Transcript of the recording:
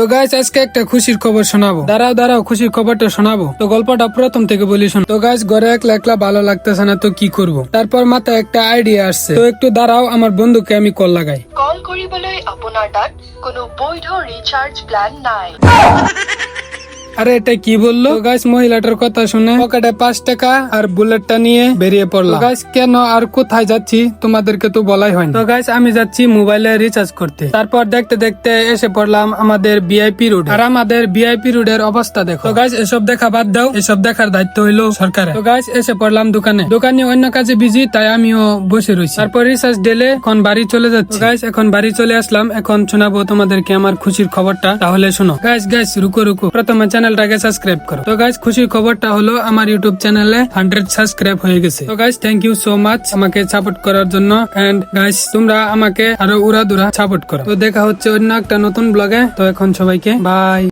তো গাইস আজকে একটা খুশির খবর শোনাবো। দাঁড়াও দাঁড়াও খুশির খবরটা শোনাবো। তো গল্পটা প্রথম থেকে বলি শোনো। তো গাইস ঘরে একলা একলা ভালো লাগতেছে না তো কি করব? তারপর মাথায় একটা আইডিয়া আসছে। তো একটু দাঁড়াও আমার বন্ধুকে আমি কল লাগাই। কল কৰিবলৈ আপোনাৰ তাত কোনো বৈধ ৰিচাৰ্জ প্লেন নাই। আরে এটা কি বলল? গাইস মহিলাটার কথা শুনে পকেটে পাঁচ টাকা আর বুলেটটা নিয়ে বেরিয়ে পড়ল গাইস কেন আর কোথায় যাচ্ছি তোমাদেরকে তো বলাই হয়নি। তো গাইস আমি যাচ্ছি মোবাইলে রিচার্জ করতে। তারপর দেখতে দেখতে এসে পড়লাম আমাদের বিআইপি রোড আর আমাদের বিআইপি রোডের অবস্থা দেখো। তো গাইস এসব দেখা বাদ দাও। এসব দেখার দায়িত্ব হইল সরকারের। তো গাইস এসে পড়লাম দোকানে। দোকানে অন্য কাজে বিজি তাই আমিও বসে রয়েছি তারপর রিচার্জ ডেলে এখন বাড়ি চলে যাচ্ছি। গাইস এখন বাড়ি চলে আসলাম। এখন শোনাবো তোমাদেরকে আমার খুশির খবরটা। তাহলে শোনো। গাইস গাইস রুকো রুকো। প্রথমে চ্যানেলটাকে সাবস্ক্রাইব করো তো গাইস খুশির খবরটা হলো আমার ইউটিউব চ্যানেলে হান্ড্রেড সাবস্ক্রাইব হয়ে গেছে তো guys thank you so much আমাকে সাপোর্ট করার জন্য এন্ড গাইস তোমরা আমাকে আরো উড়াদুরা সাপোর্ট করো তো দেখা হচ্ছে অন্য একটা নতুন ব্লগে তো এখন সবাইকে বাই